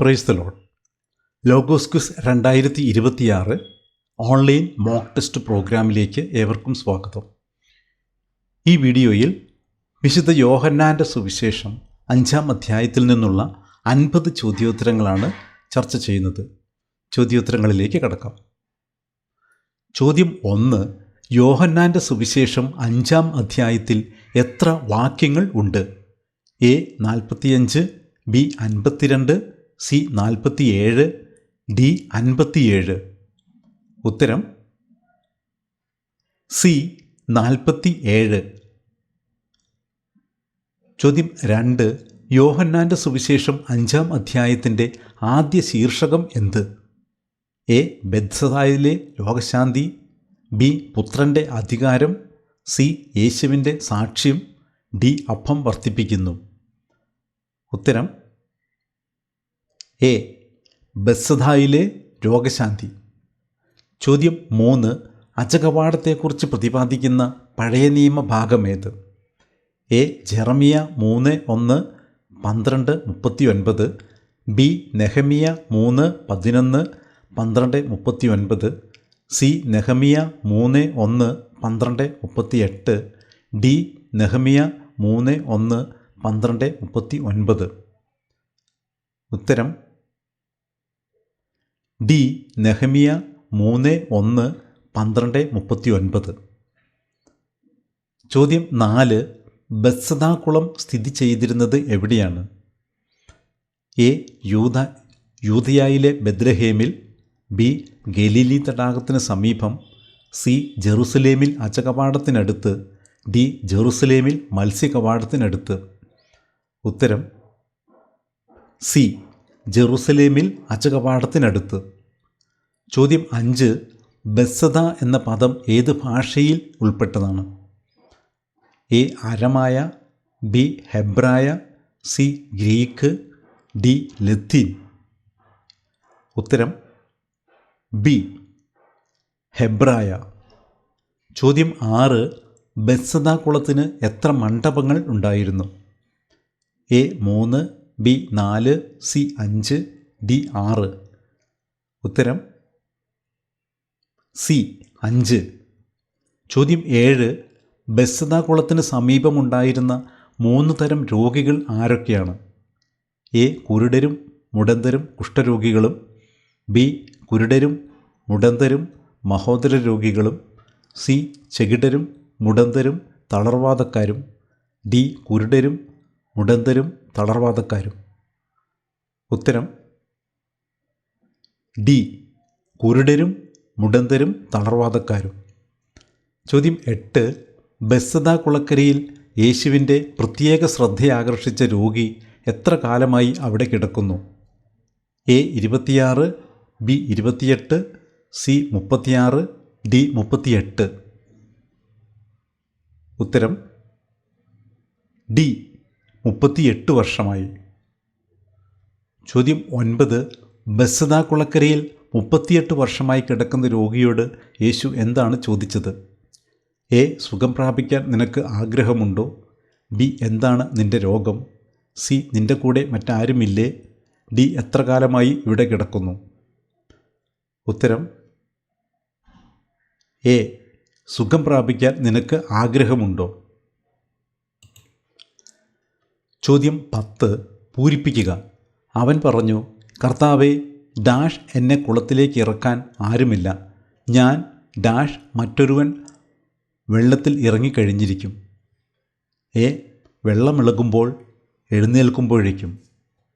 Praise the load logos രണ്ടായിരത്തി ഇരുപത്തിയാറ് online mock test പ്രോഗ്രാമിലേക്ക് ഏവർക്കും സ്വാഗതം. ഈ വീഡിയോയിൽ വിശുദ്ധ യോഹന്നാന്റെ സുവിശേഷം അഞ്ചാം അധ്യായത്തിൽ നിന്നുള്ള അൻപത് ചോദ്യോത്തരങ്ങളാണ് ചർച്ച ചെയ്യുന്നത്. ചോദ്യോത്തരങ്ങളിലേക്ക് കടക്കാം. ചോദ്യം ഒന്ന് യോഹന്നാന്റെ സുവിശേഷം അഞ്ചാം അധ്യായത്തിൽ എത്ര വാക്യങ്ങൾ ഉണ്ട്? എ നാൽപ്പത്തിയഞ്ച് ബി അൻപത്തിരണ്ട് സി നാൽപ്പത്തിയേഴ് ഡി അൻപത്തിയേഴ്. ഉത്തരം സി നാൽപ്പത്തി ഏഴ് ചോദ്യം രണ്ട് യോഹന്നാന്റെ സുവിശേഷം അഞ്ചാം അധ്യായത്തിന്റെ ആദ്യ ശീർഷകം എന്ത്? എ ബെത്സതായിലെ ലോകശാന്തി ബി പുത്രന്റെ അധികാരം സി യേശുവിന്റെ സാക്ഷ്യം ഡി അപ്പം വർദ്ധിപ്പിക്കുന്നു ഉത്തരം എ ബസ്സധായിലെ രോഗശാന്തി. ചോദ്യം മൂന്ന് അജകവാടത്തെക്കുറിച്ച് പ്രതിപാദിക്കുന്ന പഴയ നിയമ ഭാഗമേത് എ ജെറമിയ മൂന്ന് ഒന്ന് പന്ത്രണ്ട് മുപ്പത്തി ഒൻപത് ബി നെഹമിയ മൂന്ന് പതിനൊന്ന് പന്ത്രണ്ട് മുപ്പത്തി ഒൻപത് സി നെഹമിയ മൂന്ന് ഒന്ന് പന്ത്രണ്ട് മുപ്പത്തി എട്ട് ഡി നെഹമിയ മൂന്ന് ഒന്ന് പന്ത്രണ്ട് മുപ്പത്തി ഒൻപത് ഉത്തരം ഡി നെഹമിയ മൂന്ന് ഒന്ന് പന്ത്രണ്ട് മുപ്പത്തി ഒൻപത് ചോദ്യം നാല് ബസദാകുളം സ്ഥിതി ചെയ്തിരുന്നത് എവിടെയാണ്? എ യൂത യൂതയായിലെ ബദ്രഹേമിൽ ബി ഗലീലി തടാകത്തിന് സമീപം സി ജെറുസലേമിൽ അജകവാടത്തിനടുത്ത് ഡി ജെറുസലേമിൽ മത്സ്യകവാടത്തിനടുത്ത്. ഉത്തരം സി ജെറുസലേമിൽ അജകവാടത്തിനടുത്ത് ചോദ്യം അഞ്ച് ബസ്സത എന്ന പദം ഏത് ഭാഷയിൽ ഉൾപ്പെട്ടതാണ്? എ അരമായ ബി ഹെബ്രായ സി ഗ്രീക്ക് ഡി ലത്തീൻ. ഉത്തരം ബി ഹെബ്രായ. ചോദ്യം ആറ് ബസദ കുളത്തിന് എത്ര മണ്ഡപങ്ങൾ ഉണ്ടായിരുന്നു? എ മൂന്ന് ബി നാല് സി അഞ്ച് ഡി ആറ്. ഉത്തരം സി അഞ്ച്. ചോദ്യം ഏഴ്. ബസ്സതാകുളത്തിന് സമീപമുണ്ടായിരുന്ന മൂന്ന് തരം രോഗികൾ ആരൊക്കെയാണ്? എ കുരുടരും മുടന്തരും കുഷ്ഠരോഗികളും. ബി കുരുടരും മുടന്തരും മഹോദര രോഗികളും സി ചെകിടരും മുടന്തരും തളർവാദക്കാരും ഡി കുരുടരും മുടന്തരും തളർവാദക്കാരും ഉത്തരം ഡി കുരുടരും മുടന്തരും തളർവാദക്കാരും ചോദ്യം എട്ട് ബസ്സത കുളക്കരയിൽ യേശുവിന്റെ പ്രത്യേക ശ്രദ്ധയാകർഷിച്ച രോഗി എത്ര കാലമായി അവിടെ കിടക്കുന്നു? എ ഇരുപത്തിയാറ് ബി ഇരുപത്തിയെട്ട് സി മുപ്പത്തിയാറ് ഡി മുപ്പത്തിയെട്ട്. ഉത്തരം ഡി മുപ്പത്തിയെട്ട് വർഷമായി. ചോദ്യം ഒൻപത്. ബസ്സദ കുളക്കരയിൽ മുപ്പത്തിയെട്ട് വർഷമായി കിടക്കുന്ന രോഗിയോട് യേശു എന്താണ് ചോദിച്ചത്? എ. സുഖം പ്രാപിക്കാൻ നിനക്ക് ആഗ്രഹമുണ്ടോ? ബി. എന്താണ് നിന്റെ രോഗം? സി. നിന്റെ കൂടെ മറ്റാരുമില്ലേ? ഡി. എത്ര കാലമായി ഇവിടെ കിടക്കുന്നു? ഉത്തരം. എ. സുഖം പ്രാപിക്കാൻ നിനക്ക് ആഗ്രഹമുണ്ടോ? ചോദ്യം പത്ത് പൂരിപ്പിക്കുക. അവൻ പറഞ്ഞു കർത്താവെ ഡാഷ് എന്നെ കുളത്തിലേക്ക് ഇറക്കാൻ ആരുമില്ല. ഞാൻ ഡാഷ് മറ്റൊരുവൻ വെള്ളത്തിൽ ഇറങ്ങിക്കഴിഞ്ഞിരിക്കും. എ വെള്ളമിളകുമ്പോൾ എഴുന്നേൽക്കുമ്പോഴേക്കും.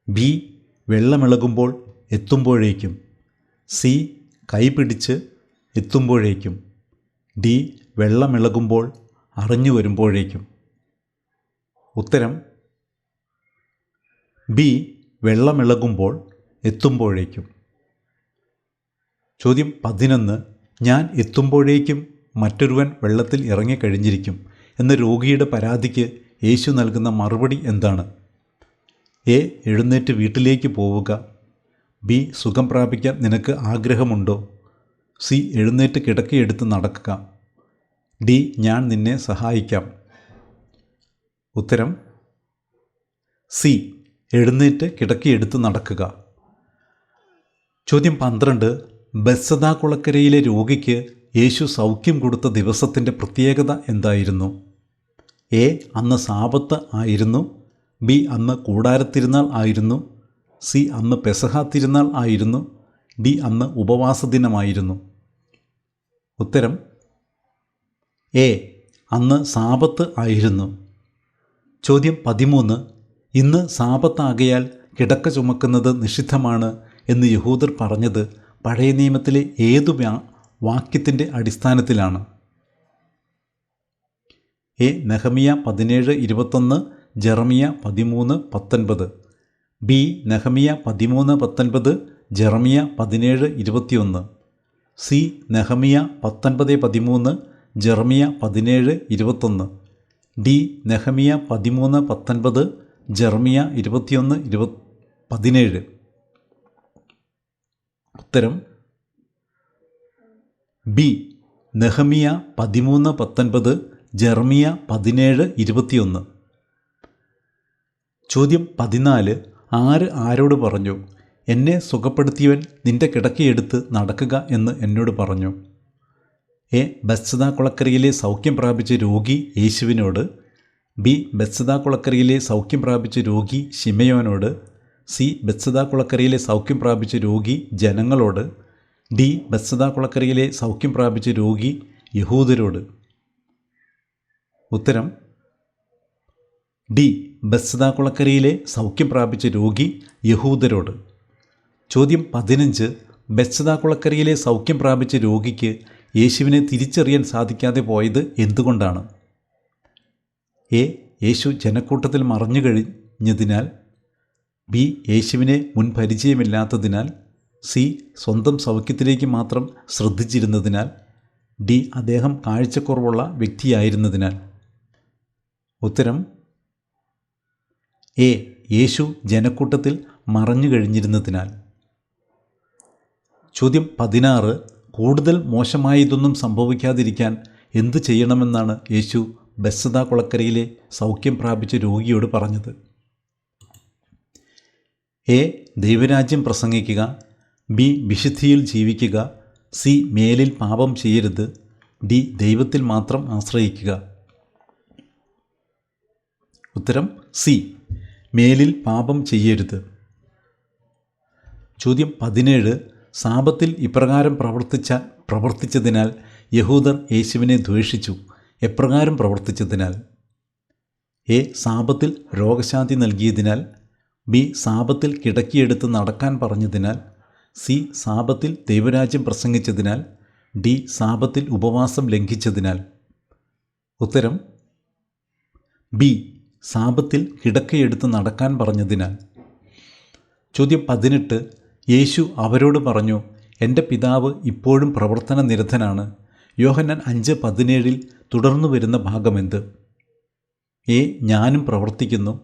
ബി വെള്ളമിളകുമ്പോൾ എത്തുമ്പോഴേക്കും. സി കൈപിടിച്ച് എത്തുമ്പോഴേക്കും. ഡി വെള്ളമിളകുമ്പോൾ അറിഞ്ഞു വരുമ്പോഴേക്കും ഉത്തരം ബി വെള്ളമിളകുമ്പോൾ എത്തുമ്പോഴേക്കും. ചോദ്യം പതിനൊന്ന്. ഞാൻ എത്തുമ്പോഴേക്കും മറ്റൊരുവൻ വെള്ളത്തിൽ ഇറങ്ങിക്കഴിഞ്ഞിരിക്കും എന്ന രോഗിയുടെ പരാതിക്ക് യേശു നൽകുന്ന മറുപടി എന്താണ്? എ എഴുന്നേറ്റ് വീട്ടിലേക്ക് പോവുക. ബി സുഖം പ്രാപിക്കാൻ നിനക്ക് ആഗ്രഹമുണ്ടോ? സി എഴുന്നേറ്റ് കിടക്കയെടുത്ത് നടക്കുക. ഡി ഞാൻ നിന്നെ സഹായിക്കാം. ഉത്തരം സി. എഴുന്നേറ്റ് കിടക്കിയെടുത്ത് നടക്കുക. ചോദ്യം പന്ത്രണ്ട്. ബസ്സദാ കുളക്കരയിലെ രോഗിക്ക് യേശു സൗഖ്യം കൊടുത്ത ദിവസത്തിന്റെ പ്രത്യേകത എന്തായിരുന്നു? എ. അന്ന് സാപത്ത് ആയിരുന്നു. ബി. അന്ന് കൂടാരത്തിരുന്നാൾ ആയിരുന്നു. സി. അന്ന് പെസഹ തിരുന്നാൾ ആയിരുന്നു. ഡി. അന്ന് ഉപവാസ ദിനമായിരുന്നു. ഉത്തരം. എ. അന്ന് സാപത്ത് ആയിരുന്നു. ചോദ്യം പതിമൂന്ന്. ഇന്ന് സാപത്താകയാൽ കിടക്ക ചുമക്കുന്നത് നിഷിദ്ധമാണ് എന്ന് യഹൂദർ പറഞ്ഞത് പഴയ നിയമത്തിലെ ഏതു വാക്യത്തിന്റെ അടിസ്ഥാനത്തിലാണ്. എ നെഹമിയ പതിനേഴ് ഇരുപത്തൊന്ന് ജെറമിയ പതിമൂന്ന് പത്തൊൻപത്. ബി നെഹമിയ പതിമൂന്ന് പത്തൊൻപത് ജെറമിയ പതിനേഴ് ഇരുപത്തിയൊന്ന്. സി നെഹമിയ പത്തൊൻപത് പതിമൂന്ന് ജെറമിയ പതിനേഴ് ഇരുപത്തൊന്ന്. ഡി നെഹമിയ പതിമൂന്ന് പത്തൊൻപത് ജെറമിയ ഇരുപത്തിയൊന്ന് ഇരുപത് പതിനേഴ്. ഉത്തരം ബി നെഹമിയ പതിമൂന്ന് പത്തൊൻപത് ജർമിയ പതിനേഴ് ഇരുപത്തിയൊന്ന്. ചോദ്യം പതിനാല് ആര് ആരോട് പറഞ്ഞു എന്നെ സുഖപ്പെടുത്തിയവൻ നിന്റെ കിടക്കയെടുത്ത് നടക്കുക എന്ന് എന്നോട് പറഞ്ഞു. എ ബത്സദ കുളക്കരയിലെ സൗഖ്യം പ്രാപിച്ച രോഗി യേശുവിനോട് ബി ബത്സദ കുളക്കരയിലെ സൗഖ്യം പ്രാപിച്ച രോഗി ശിമയോനോട് സി ബത്സദ കുളക്കരയിലെ സൗഖ്യം പ്രാപിച്ച രോഗി ജനങ്ങളോട് ഡി ബത്സദ കുളക്കരയിലെ സൗഖ്യം പ്രാപിച്ച രോഗി യഹൂദരോട്. ഉത്തരം ഡി ബത്സദ കുളക്കരയിലെ സൗഖ്യം പ്രാപിച്ച രോഗി യഹൂദരോട്. ചോദ്യം പതിനഞ്ച് ബത്സദ കുളക്കരയിലെ സൗഖ്യം പ്രാപിച്ച രോഗിക്ക് യേശുവിനെ തിരിച്ചറിയാൻ സാധിക്കാതെ പോയത് എന്തുകൊണ്ടാണ്? എ യേശു ജനക്കൂട്ടത്തിൽ മറഞ്ഞു കഴിഞ്ഞതിനാൽ ബി യേശുവിനെ മുൻ പരിചയമില്ലാത്തതിനാൽ സി സ്വന്തം സൗഖ്യത്തിലേക്ക് മാത്രം ശ്രദ്ധിച്ചിരുന്നതിനാൽ ഡി അദ്ദേഹം കാഴ്ചക്കുറവുള്ള വ്യക്തിയായിരുന്നതിനാൽ. ഉത്തരം എ യേശു ജനക്കൂട്ടത്തിൽ മറഞ്ഞു കഴിഞ്ഞിരുന്നതിനാൽ. ചോദ്യം പതിനാറ് കൂടുതൽ മോശമായതൊന്നും സംഭവിക്കാതിരിക്കാൻ എന്തു ചെയ്യണമെന്നാണ് യേശു ബസ്സദ കുളക്കരയിലെ സൗഖ്യം പ്രാപിച്ച രോഗിയോട് പറഞ്ഞത്. എ. ദൈവരാജ്യം പ്രസംഗിക്കുക. ബി. വിശുദ്ധിയിൽ ജീവിക്കുക. സി. മേലിൽ പാപം ചെയ്യരുത്. ഡി. ദൈവത്തിൽ മാത്രം ആശ്രയിക്കുക. ഉത്തരം സി. മേലിൽ പാപം ചെയ്യരുത്. ചോദ്യം പതിനേഴ്. സാപത്തിൽ ഇപ്രകാരം പ്രവർത്തിച്ച പ്രവർത്തിച്ചതിനാൽ യഹൂദർ യേശുവിനെ ദ്വേഷിച്ചു. എപ്രകാരം പ്രവർത്തിച്ചതിനാൽ? എ സാപത്തിൽ രോഗശാന്തി നൽകിയതിനാൽ. ബി സാപത്തിൽ കിടക്കിയെടുത്ത് നടക്കാൻ പറഞ്ഞതിനാൽ. സി സാപത്തിൽ ദൈവരാജ്യം പ്രസംഗിച്ചതിനാൽ. ഡി സാപത്തിൽ ഉപവാസം ലംഘിച്ചതിനാൽ. ഉത്തരം ബി സാപത്തിൽ കിടക്കയെടുത്ത് നടക്കാൻ പറഞ്ഞതിനാൽ. ചോദ്യം പതിനെട്ട് യേശു അവരോട് പറഞ്ഞു എന്റെ പിതാവ് ഇപ്പോഴും പ്രവർത്തന നിരതനാണ് യോഹന്നാൻ അഞ്ച് പതിനേഴിൽ തുടർന്നു വരുന്ന ഭാഗമെന്ത്? എ ഞാനും പ്രവർത്തിക്കുന്നു.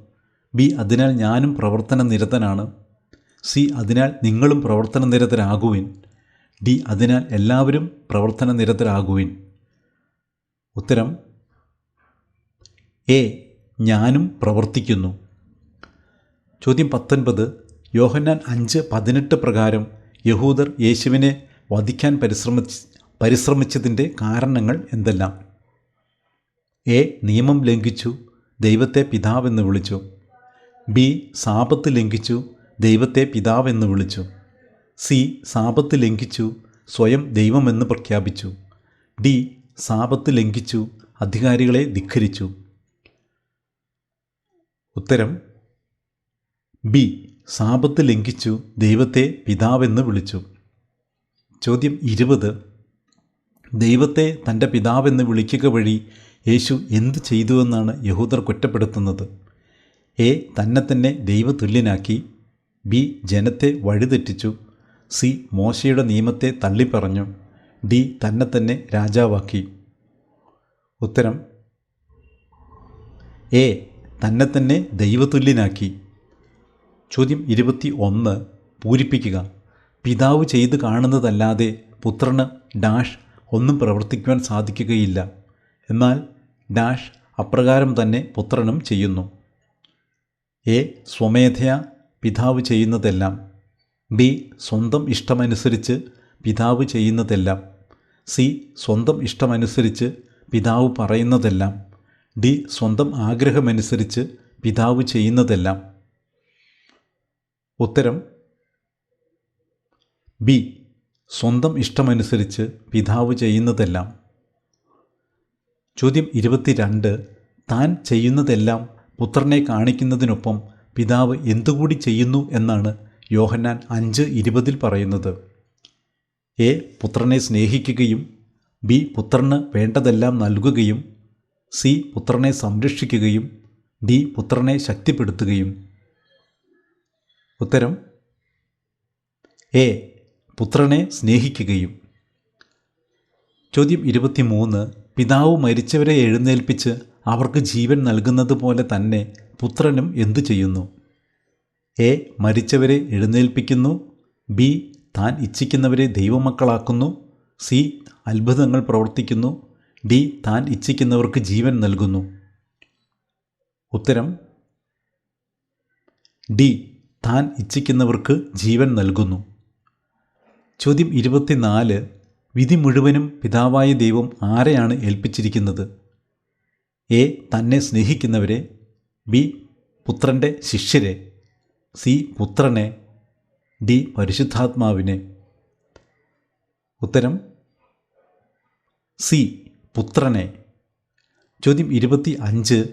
ബി അതിനാൽ ഞാനും പ്രവർത്തന നിരതനാണ് സി അതിനാൽ നിങ്ങളും പ്രവർത്തന നിരതരാകുവിൻ ഡി അതിനാൽ എല്ലാവരും പ്രവർത്തന നിരതരാകുവിൻ ഉത്തരം എ ഞാനും പ്രവർത്തിക്കുന്നു. ചോദ്യം പത്തൊൻപത്. യോഹന്നാൻ അഞ്ച് പതിനെട്ട് പ്രകാരം യഹൂദർ യേശുവിനെ വധിക്കാൻ പരിശ്രമിച്ച് പരിശ്രമിച്ചതിന്റെ കാരണങ്ങൾ എന്തെല്ലാം? എ നിയമം ലംഘിച്ചു ദൈവത്തെ പിതാവെന്ന് വിളിച്ചു. ബി സാപത്ത് ലംഘിച്ചു ദൈവത്തെ പിതാവെന്ന് വിളിച്ചു. സി സാപത്ത് ലംഘിച്ചു സ്വയം ദൈവമെന്ന് പ്രഖ്യാപിച്ചു. ഡി സാപത്ത് ലംഘിച്ചു അധികാരികളെ ധിഖരിച്ചു. ഉത്തരം ബി സാപത്ത് ലംഘിച്ചു ദൈവത്തെ പിതാവെന്ന് വിളിച്ചു. ചോദ്യം ഇരുപത് ദൈവത്തെ തന്റെ പിതാവെന്ന് വിളിക്കുക വഴി യേശു എന്ത് ചെയ്തുവെന്നാണ് യഹൂദർ കുറ്റപ്പെടുത്തുന്നത്? എ തന്നെ തന്നെ ദൈവതുല്യനാക്കി. ബി ജനത്തെ വഴിതെറ്റിച്ചു. സി മോശയുടെ നിയമത്തെ തള്ളിപ്പറഞ്ഞു. ഡി തന്നെ തന്നെ രാജാവാക്കി. ഉത്തരം എ തന്നെ തന്നെ ദൈവതുല്യനാക്കി. ചോദ്യം ഇരുപത്തി ഒന്ന് പൂരിപ്പിക്കുക. പിതാവ് ചെയ്തു കാണുന്നതല്ലാതെ പുത്രന് ഡാഷ് ഒന്നും പ്രവർത്തിക്കുവാൻ സാധിക്കുകയില്ല. എന്നാൽ ഡാഷ് അപ്രകാരം തന്നെ പുത്രനും ചെയ്യുന്നു. എ. സ്വമേധയാ പിതാവ് ചെയ്യുന്നതെല്ലാം. ബി. സ്വന്തം ഇഷ്ടമനുസരിച്ച് പിതാവ് ചെയ്യുന്നതെല്ലാം. സി. സ്വന്തം ഇഷ്ടമനുസരിച്ച് പിതാവ് പറയുന്നതെല്ലാം. ഡി. സ്വന്തം ആഗ്രഹമനുസരിച്ച് പിതാവ് ചെയ്യുന്നതെല്ലാം. ഉത്തരം. ബി. സ്വന്തം ഇഷ്ടമനുസരിച്ച് പിതാവ് ചെയ്യുന്നതെല്ലാം. ചോദ്യം ഇരുപത്തിരണ്ട്. താൻ ചെയ്യുന്നതെല്ലാം പുത്രനെ കാണിക്കുന്നതിനൊപ്പം പിതാവ് എന്തുകൂടി ചെയ്യുന്നു എന്നാണ് യോഹന്നാൻ അഞ്ച് ഇരുപതിൽ പറയുന്നത്. എ. പുത്രനെ സ്നേഹിക്കുകയും ബി. പുത്രന് വേണ്ടതെല്ലാം നൽകുകയും സി. പുത്രനെ സംരക്ഷിക്കുകയും ഡി. പുത്രനെ ശക്തിപ്പെടുത്തുകയും. ഉത്തരം എ. പുത്രനെ സ്നേഹിക്കുകയും. ചോദ്യം ഇരുപത്തിമൂന്ന്. പിതാവ് മരിച്ചവരെ എഴുന്നേൽപ്പിച്ച് അവർക്ക് ജീവൻ നൽകുന്നത് പോലെ തന്നെ പുത്രനും എന്തു ചെയ്യുന്നു? എ. മരിച്ചവരെ എഴുന്നേൽപ്പിക്കുന്നു. ബി. താൻ ഇച്ഛിക്കുന്നവരെ ദൈവമക്കളാക്കുന്നു. സി. അത്ഭുതങ്ങൾ പ്രവർത്തിക്കുന്നു. ഡി. താൻ ഇച്ഛിക്കുന്നവർക്ക് ജീവൻ നൽകുന്നു. ഉത്തരം ഡി. താൻ ഇച്ഛിക്കുന്നവർക്ക് ജീവൻ നൽകുന്നു. ചോദ്യം ഇരുപത്തിനാല്. വിധി മുഴുവനും പിതാവായ ദൈവം ആരെയാണ് ഏൽപ്പിച്ചിരിക്കുന്നത്? എ. തന്നെ സ്നേഹിക്കുന്നവരെ. ബി. പുത്രന്റെ ശിഷ്യരെ. സി. പുത്രനെ. ഡി. പരിശുദ്ധാത്മാവിനെ. ഉത്തരം സി. പുത്രനെ. ചോദ്യം ഇരുപത്തി അഞ്ച്.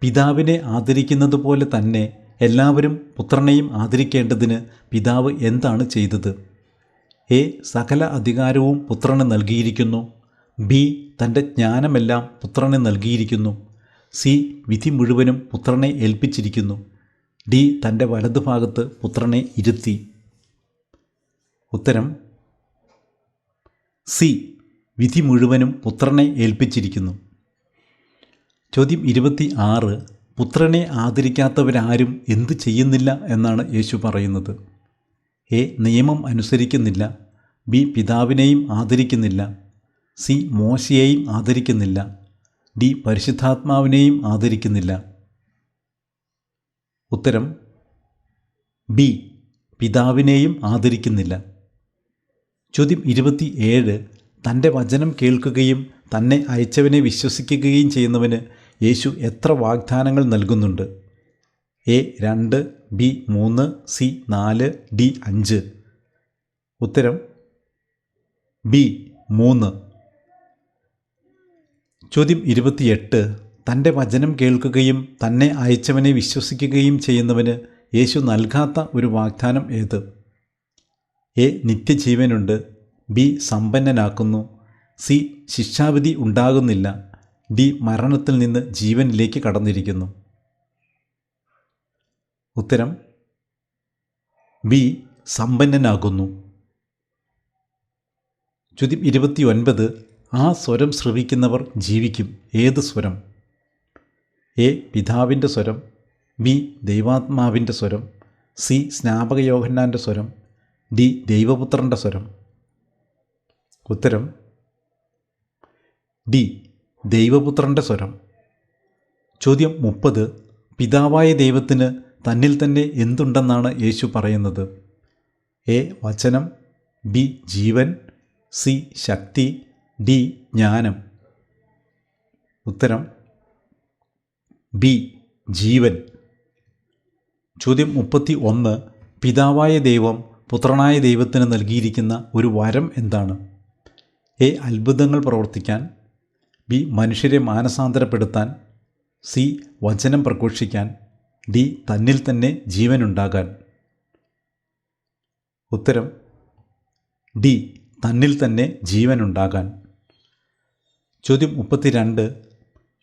പിതാവിനെ ആദരിക്കുന്നത് പോലെ തന്നെ എല്ലാവരും പുത്രനെയും ആദരിക്കേണ്ടതിന് പിതാവ് എന്താണ് ചെയ്തത്? എ സകല അധികാരവും പുത്രന് നൽകിയിരിക്കുന്നു. ബി തന്റെ ജ്ഞാനമെല്ലാം പുത്രന് നൽകിയിരിക്കുന്നു. സി വിധി മുഴുവനും പുത്രനെ ഏൽപ്പിച്ചിരിക്കുന്നു. ഡി തന്റെ വലതുഭാഗത്ത് പുത്രനെ ഇരുത്തി. ഉത്തരം സി വിധി മുഴുവനും പുത്രനെ ഏൽപ്പിച്ചിരിക്കുന്നു. ചോദ്യം ഇരുപത്തി ആറ് പുത്രനെ ആദരിക്കാത്തവരാരും എന്തു ചെയ്യുന്നില്ല എന്നാണ് യേശു പറയുന്നത്. എ നിയമം അനുസരിക്കുന്നില്ല. ബി പിതാവിനെയും ആദരിക്കുന്നില്ല. സി മോശയെയും ആദരിക്കുന്നില്ല. ഡി പരിശുദ്ധാത്മാവിനെയും ആദരിക്കുന്നില്ല. ഉത്തരം ബി പിതാവിനെയും ആദരിക്കുന്നില്ല. ചോദ്യം ഇരുപത്തി ഏഴ് തന്റെ വചനം കേൾക്കുകയും തന്നെ അയച്ചവനെ വിശ്വസിക്കുകയും ചെയ്യുന്നവന് യേശു എത്ര വാഗ്ദാനങ്ങൾ നൽകുന്നുണ്ട്? എ രണ്ട് ബി മൂന്ന് സി നാല് ഡി അഞ്ച്. ഉത്തരം ബി മൂന്ന്. ചോദ്യം ഇരുപത്തിയെട്ട്. തന്റെ വചനം കേൾക്കുകയും തന്നെ അയച്ചവനെ വിശ്വസിക്കുകയും ചെയ്യുന്നവന് യേശു നൽകാത്ത ഒരു വാഗ്ദാനം ഏത്? എ നിത്യജീവനുണ്ട് ബി സമ്പന്നനാക്കുന്നു സി ശിക്ഷാവിധി ഉണ്ടാകുന്നില്ല ഡി മരണത്തിൽ നിന്ന് ജീവനിലേക്ക് കടന്നിരിക്കുന്നു. ഉത്തരം ബി സമ്പന്നനാകുന്നു. ചോദ്യം ഇരുപത്തി ഒൻപത് ആ സ്വരം ശ്രവിക്കുന്നവർ ജീവിക്കും. ഏത് സ്വരം? എ പിതാവിന്റെ സ്വരം ബി ദൈവാത്മാവിന്റെ സ്വരം സി സ്നാപക യോഹന്നാന്റെ സ്വരം ഡി ദൈവപുത്രന്റെ സ്വരം. ഉത്തരം ഡി ദൈവപുത്രന്റെ സ്വരം. ചോദ്യം മുപ്പത് പിതാവായ ദൈവത്തിന് തന്നിൽ തന്നെ എന്തുണ്ടെന്നാണ് യേശു പറയുന്നത്? എ. വചനം ബി. ജീവൻ സി. ശക്തി ഡി. ജ്ഞാനം. ഉത്തരം ബി. ജീവൻ. ചോദ്യം മുപ്പത്തി ഒന്ന് പിതാവായ ദൈവം പുത്രനായ ദൈവത്തിന് നൽകിയിരിക്കുന്ന ഒരു വരം എന്താണ്? എ. അത്ഭുതങ്ങൾ പ്രവർത്തിക്കാൻ. ബി. മനുഷ്യരെ മാനസാന്തരപ്പെടുത്താൻ. സി. വചനം പ്രഘോഷിക്കാൻ. ഡി തന്നിൽ തന്നെ ജീവനുണ്ടാകാൻ. ഉത്തരം ഡി തന്നിൽ തന്നെ ജീവനുണ്ടാകാൻ. ചോദ്യം മുപ്പത്തിരണ്ട്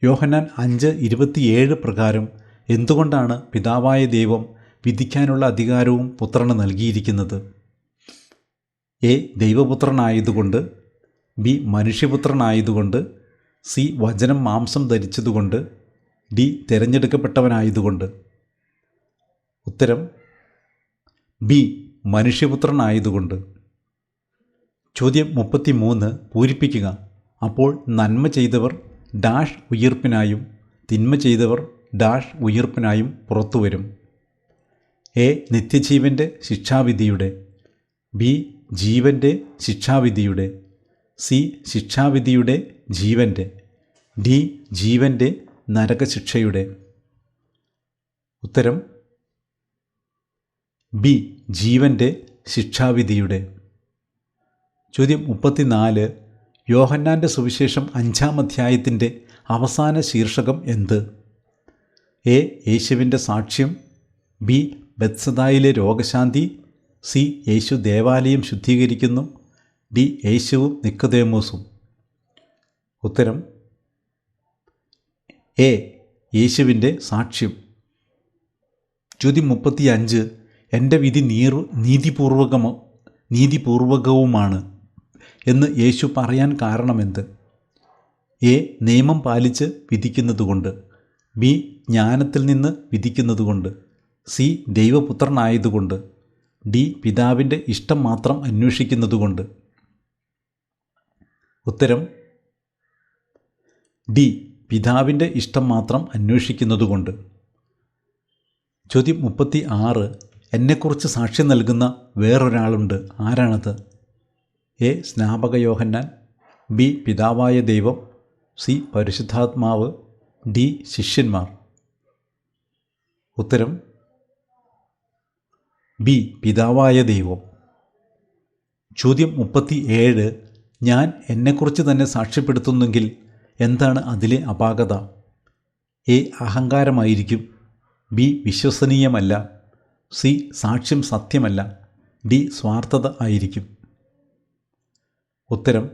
യോഹനാൻ അഞ്ച് ഇരുപത്തിയേഴ് പ്രകാരം എന്തുകൊണ്ടാണ് പിതാവായ ദൈവം വിധിക്കാനുള്ള അധികാരവും പുത്രന് നൽകിയിരിക്കുന്നത്? എ ദൈവപുത്രനായതുകൊണ്ട് ബി മനുഷ്യപുത്രനായതുകൊണ്ട് സി വചനം മാംസം ധരിച്ചതുകൊണ്ട് ഡി തിരഞ്ഞെടുക്കപ്പെട്ടവനായതുകൊണ്ട്. ഉത്തരം ബി. മനുഷ്യപുത്രനായതുകൊണ്ട്. ചോദ്യം മുപ്പത്തി മൂന്ന് പൂരിപ്പിക്കുക. അപ്പോൾ നന്മ ചെയ്തവർ ഡാഷ് ഉയർപ്പിനായും തിന്മ ചെയ്തവർ ഡാഷ് ഉയർപ്പിനായും പുറത്തുവരും എ. നിത്യജീവന്റെ ശിക്ഷാവിധിയുടെ. ബി. ജീവന്റെ ശിക്ഷാവിധിയുടെ. സി. ശിക്ഷാവിധിയുടെ ജീവന്റെ ഡി. ജീവന്റെ നരകശിക്ഷയുടെ. ഉത്തരം ബി ജീവന്റെ ശിക്ഷാവിധിയുടെ. ചോദ്യം മുപ്പത്തിനാല് യോഹന്നാന്റെ സുവിശേഷം അഞ്ചാം അധ്യായത്തിന്റെ അവസാന ശീർഷകം എന്ത്? എ യേശുവിന്റെ സാക്ഷ്യം. ബി ബത്സദായിലെ രോഗശാന്തി. സി യേശു ദേവാലയം ശുദ്ധീകരിക്കുന്നു. ഡി യേശുവും നിക്കതേമോസും ഉത്തരം എ യേശുവിന്റെ സാക്ഷ്യം. ചോദ്യം മുപ്പത്തി അഞ്ച് എന്റെ വിധി നീർ നീതിപൂർവകമോ നീതിപൂർവകവുമാണ് എന്ന് യേശു പറയാൻ കാരണമെന്ത്? എ നിയമം പാലിച്ച് വിധിക്കുന്നതുകൊണ്ട്. ബി ജ്ഞാനത്തിൽ നിന്ന് വിധിക്കുന്നതുകൊണ്ട്. സി ദൈവപുത്രനായതുകൊണ്ട്. ഡി പിതാവിന്റെ ഇഷ്ടം മാത്രം അന്വേഷിക്കുന്നതുകൊണ്ട്. ഉത്തരം ഡി പിതാവിന്റെ ഇഷ്ടം മാത്രം അന്വേഷിക്കുന്നതുകൊണ്ട്. ചോദ്യം മുപ്പത്തി ആറ് എന്നെക്കുറിച്ച് സാക്ഷ്യം നൽകുന്ന വേറൊരാളുണ്ട്. ആരാണത്? എ. സ്നാപക യോഹന്നാൻ ബി. പിതാവായ ദൈവം സി. പരിശുദ്ധാത്മാവ് ഡി. ശിഷ്യന്മാർ. ഉത്തരം ബി. പിതാവായ ദൈവം. ചോദ്യം മുപ്പത്തി ഏഴ് ഞാൻ എന്നെക്കുറിച്ച് തന്നെ സാക്ഷ്യപ്പെടുത്തുന്നെങ്കിൽ എന്താണ് അതിലെ അപാകത? എ. അഹങ്കാരമായിരിക്കും. ബി. വിശ്വസനീയമല്ല. സി സാക്ഷ്യം സത്യമല്ല ഡി സ്വാർത്ഥത ആയിരിക്കും. ഉത്തരം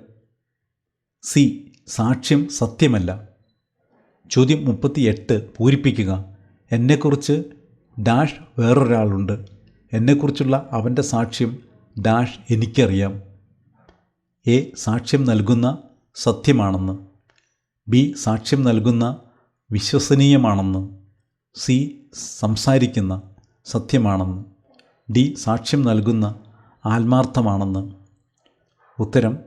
സി സാക്ഷ്യം സത്യമല്ല. ചോദ്യം മുപ്പത്തിയെട്ട് പൂരിപ്പിക്കുക. എന്നെക്കുറിച്ച് ഡാഷ് വേറൊരാളുണ്ട്. എന്നെക്കുറിച്ചുള്ള അവന്റെ സാക്ഷ്യം ഡാഷ് എനിക്കറിയാം. എ സാക്ഷ്യം നൽകുന്ന സത്യമാണെന്ന്. ബി സാക്ഷ്യം നൽകുന്ന വിശ്വസനീയമാണെന്ന്. സി സംസാരിക്കുന്ന സത്യമാണെന്ന്. ഡി സാക്ഷ്യം നൽകുന്ന ആത്മാർത്ഥമാണെന്ന്. ഉത്തരം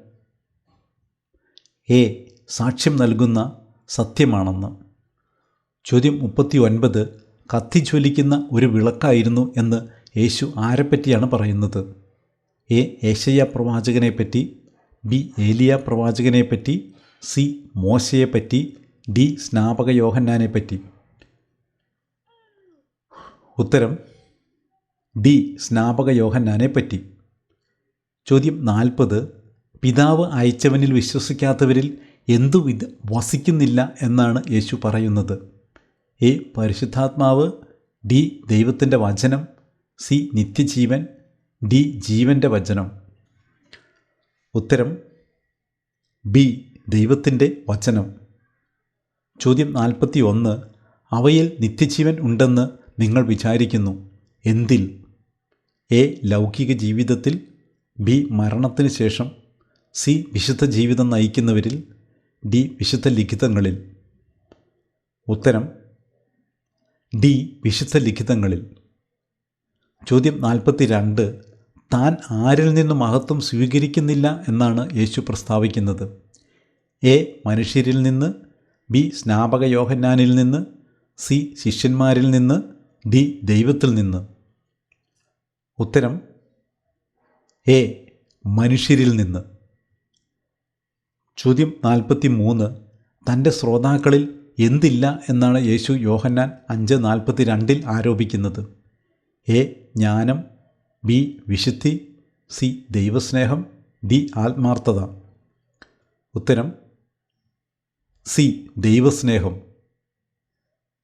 എ സാക്ഷ്യം നൽകുന്ന സത്യമാണെന്ന്. ചോദ്യം മുപ്പത്തി ഒൻപത് കത്തിജ്വലിക്കുന്ന ഒരു വിളക്കായിരുന്നു എന്ന് യേശു ആരെപ്പറ്റിയാണ് പറയുന്നത്? എ ഏശയ്യ പ്രവാചകനെപ്പറ്റി ബി ഏലിയ പ്രവാചകനെപ്പറ്റി സി മോശയെപ്പറ്റി ഡി സ്നാപക യോഹന്നാനെപ്പറ്റി ഉത്തരം ഡി സ്നാപക യോഹന്നാനെ പറ്റി. ചോദ്യം നാൽപ്പത് പിതാവ് അയച്ചവനിൽ വിശ്വസിക്കാത്തവരിൽ എന്തു വിധ വസിക്കുന്നില്ല എന്നാണ് യേശു പറയുന്നത്. എ പരിശുദ്ധാത്മാവ് ഡി ദൈവത്തിന്റെ വചനം സി നിത്യജീവൻ ഡി ജീവന്റെ വചനം. ഉത്തരം ബി ദൈവത്തിന്റെ വചനം. ചോദ്യം നാൽപ്പത്തി ഒന്ന് അവയിൽ നിത്യജീവൻ ഉണ്ടെന്ന് നിങ്ങൾ വിചാരിക്കുന്നു. എന്തിൽ? എ. ലൗകിക ജീവിതത്തിൽ. ബി. മരണത്തിന് ശേഷം. സി. വിശുദ്ധ ജീവിതം നയിക്കുന്നവരിൽ. ഡി. വിശുദ്ധ ലിഖിതങ്ങളിൽ. ഉത്തരം. ഡി. വിശുദ്ധ ലിഖിതങ്ങളിൽ. ചോദ്യം നാൽപ്പത്തി രണ്ട് താൻ ആരിൽ നിന്ന് മഹത്വം സ്വീകരിക്കുന്നില്ല എന്നാണ് യേശു പ്രസ്താവിക്കുന്നത്. എ. മനുഷ്യരിൽ നിന്ന്. ബി. സ്നാപക യോഹന്നാനിൽ നിന്ന്. സി. ശിഷ്യന്മാരിൽ നിന്ന്. ഡി ദൈവത്തിൽ നിന്ന്. ഉത്തരം എ മനുഷ്യരിൽ നിന്ന്. ചോദ്യം നാൽപ്പത്തി മൂന്ന് തന്റെ ശ്രോതാക്കളിൽ എന്തില്ല എന്നാണ് യേശു യോഹന്നാൻ അഞ്ച് നാൽപ്പത്തി രണ്ടിൽ ആരോപിക്കുന്നത്. എ ജ്ഞാനം. ബി വിശുദ്ധി. സി ദൈവസ്നേഹം. ഡി ആത്മാർത്ഥത. ഉത്തരം സി ദൈവസ്നേഹം.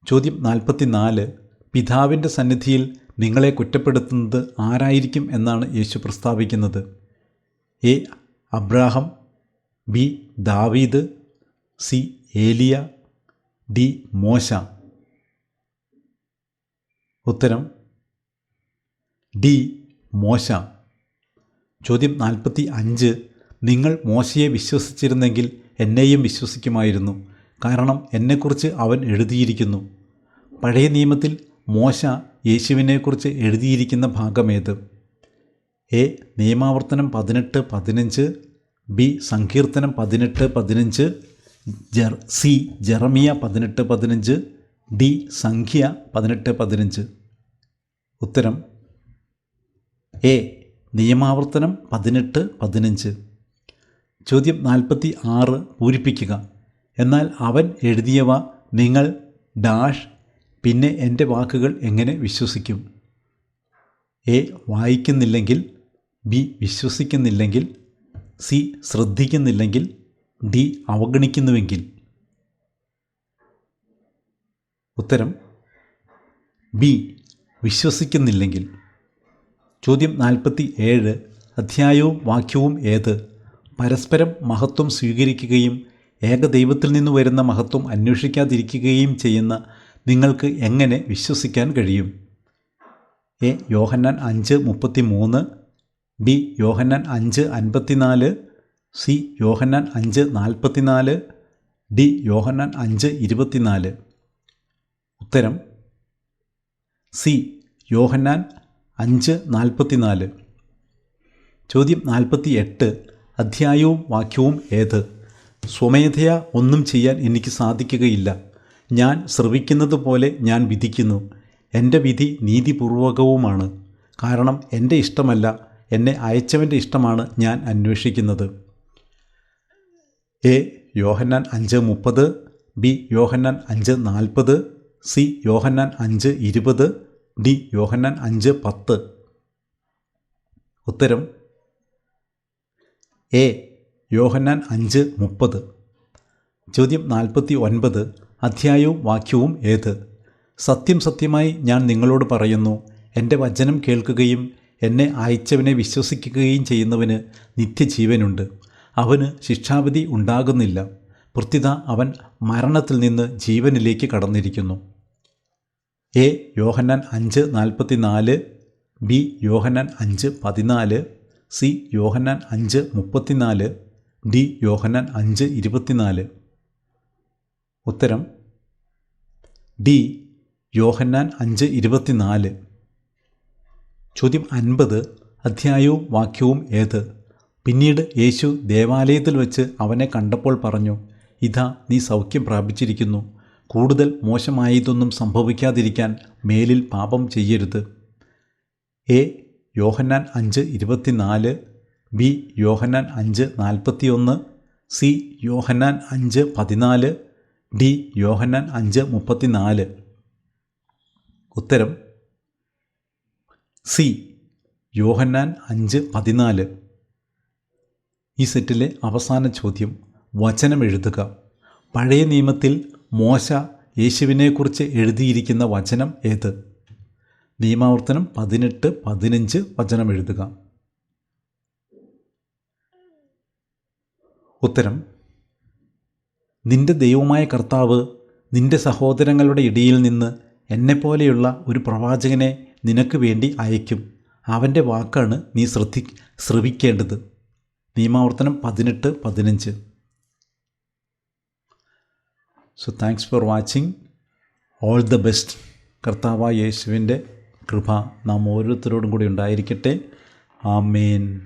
ചോദ്യം നാൽപ്പത്തി നാല് പിതാവിന്റെ സന്നിധിയിൽ നിങ്ങളെ കുറ്റപ്പെടുത്തുന്നത് ആരായിരിക്കും എന്നാണ് യേശു പ്രസ്താവിക്കുന്നത്. എ. Abraham B. ദാവീദ് സി. ഏലിയ ഡി. മോശ. ഉത്തരം ഡി. മോശ. ചോദ്യം നാൽപ്പത്തി അഞ്ച് നിങ്ങൾ മോശയെ വിശ്വസിച്ചിരുന്നെങ്കിൽ എന്നെയും വിശ്വസിക്കുമായിരുന്നു. കാരണം എന്നെക്കുറിച്ച് അവൻ എഴുതിയിരിക്കുന്നു. പഴയ നിയമത്തിൽ മോശ യേശുവിനെക്കുറിച്ച് എഴുതിയിരിക്കുന്ന ഭാഗമേത്? എ. നിയമാവർത്തനം പതിനെട്ട് പതിനഞ്ച് ബി. സങ്കീർത്തനം പതിനെട്ട് പതിനഞ്ച് ജർ സി. ജെറമിയ പതിനെട്ട് പതിനഞ്ച് ഡി. സംഖ്യ പതിനെട്ട് പതിനഞ്ച്. ഉത്തരം എ. നിയമാവർത്തനം പതിനെട്ട് പതിനഞ്ച്. ചോദ്യം നാൽപ്പത്തി ആറ് പൂരിപ്പിക്കുക. എന്നാൽ അവൻ എഴുതിയവ നിങ്ങൾ ഡാഷ് പിന്നെ എന്റെ വാക്കുകൾ എങ്ങനെ വിശ്വസിക്കും? എ വായിക്കുന്നില്ലെങ്കിൽ ബി വിശ്വസിക്കുന്നില്ലെങ്കിൽ സി ശ്രദ്ധിക്കുന്നില്ലെങ്കിൽ ഡി അവഗണിക്കുന്നുവെങ്കിൽ. ഉത്തരം ബി വിശ്വസിക്കുന്നില്ലെങ്കിൽ. ചോദ്യം നാൽപ്പത്തി ഏഴ് അധ്യായവും വാക്യവും ഏത്? പരസ്പരം മഹത്വം സ്വീകരിക്കുകയും ഏകദൈവത്തിൽ നിന്ന് വരുന്ന മഹത്വം അന്വേഷിക്കാതിരിക്കുകയും ചെയ്യുന്ന നിങ്ങൾക്ക് എങ്ങനെ വിശ്വസിക്കാൻ കഴിയും? എ. യോഹന്നാൻ അഞ്ച് മുപ്പത്തി മൂന്ന് ബി. യോഹന്നാൻ അഞ്ച് അൻപത്തിനാല് സി. യോഹന്നാൻ അഞ്ച് നാൽപ്പത്തിനാല് ഡി. യോഹന്നാൻ അഞ്ച് ഇരുപത്തിനാല്. ഉത്തരം സി. യോഹന്നാൻ അഞ്ച് നാൽപ്പത്തിനാല്. ചോദ്യം നാൽപ്പത്തി എട്ട് അധ്യായവും വാക്യവും ഏത്? സ്വമേധയാ ഒന്നും ചെയ്യാൻ എനിക്ക് സാധിക്കുകയില്ല. ഞാൻ ശ്രവിക്കുന്നത് പോലെ ഞാൻ വിധിക്കുന്നു. എന്റെ വിധി നീതിപൂർവകവുമാണ്. കാരണം എന്റെ ഇഷ്ടമല്ല എന്നെ അയച്ചവന്റെ ഇഷ്ടമാണ് ഞാൻ അന്വേഷിക്കുന്നത്. എ. യോഹന്നാൻ അഞ്ച് മുപ്പത് ബി. യോഹന്നാൻ അഞ്ച് നാൽപ്പത് സി. യോഹന്നാൻ അഞ്ച് ഇരുപത് ഡി. യോഹന്നാൻ അഞ്ച് പത്ത്. ഉത്തരം എ. യോഹന്നാൻ അഞ്ച് മുപ്പത്. ചോദ്യം നാൽപ്പത്തി ഒൻപത്. അധ്യായവും വാക്യവും ഏത്? സത്യം സത്യമായി ഞാൻ നിങ്ങളോട് പറയുന്നു എന്റെ വചനം കേൾക്കുകയും എന്നെ അയച്ചവനെ വിശ്വസിക്കുകയും ചെയ്യുന്നവന് നിത്യജീവനുണ്ട്. അവന് ശിക്ഷാവിധി ഉണ്ടാകുന്നില്ല. പ്രത്യുത അവൻ മരണത്തിൽ നിന്ന് ജീവനിലേക്ക് കടന്നിരിക്കുന്നു. എ. യോഹന്നാൻ അഞ്ച് നാൽപ്പത്തി നാല് ബി. യോഹന്നാൻ അഞ്ച് പതിനാല് സി. യോഹന്നാൻ അഞ്ച് മുപ്പത്തിനാല് ഡി. യോഹന്നാൻ അഞ്ച് ഇരുപത്തിനാല്. ഉത്തരം ഡി യോഹന്നാൻ അഞ്ച് ഇരുപത്തിനാല്. ചോദ്യം അൻപത് അധ്യായവും വാക്യവും ഏത്? പിന്നീട് യേശു ദേവാലയത്തിൽ വെച്ച് അവനെ കണ്ടപ്പോൾ പറഞ്ഞു ഇതാ നീ സൗഖ്യം പ്രാപിച്ചിരിക്കുന്നു. കൂടുതൽ മോശമായതൊന്നും സംഭവിക്കാതിരിക്കാൻ മേലിൽ പാപം ചെയ്യരുത്. എ യോഹന്നാൻ അഞ്ച് ഇരുപത്തിനാല് ബി യോഹന്നാൻ അഞ്ച് നാൽപ്പത്തിയൊന്ന് സി യോഹന്നാൻ അഞ്ച് പതിനാല് ഡി യോഹന്നാൻ അഞ്ച് മുപ്പത്തിനാല്. ഉത്തരം സി യോഹന്നാൻ അഞ്ച് പതിനാല്. ഈ സെറ്റിലെ അവസാന ചോദ്യം വചനം എഴുതുക. പഴയ നിയമത്തിൽ മോശ യേശുവിനെക്കുറിച്ച് എഴുതിയിരിക്കുന്ന വചനം ഏത്? നിയമാവർത്തനം പതിനെട്ട് പതിനഞ്ച് വചനം എഴുതുക. ഉത്തരം നിന്റെ ദൈവമായ കർത്താവ് നിന്റെ സഹോദരങ്ങളുടെ ഇടയിൽ നിന്ന് എന്നെപ്പോലെയുള്ള ഒരു പ്രവാചകനെ നിനക്ക് വേണ്ടി അയക്കും അവന്റെ വാക്കാണ് നീ ശ്രദ്ധി ശ്രവിക്കേണ്ടത്. നിയമാവർത്തനം പതിനെട്ട് പതിനഞ്ച്. So thanks for watching all the best കർത്താവ യേശുവിന്റെ കൃപ നാം ഓരോരുത്തരോടും കൂടി ഉണ്ടായിരിക്കട്ടെ. ആമേൻ.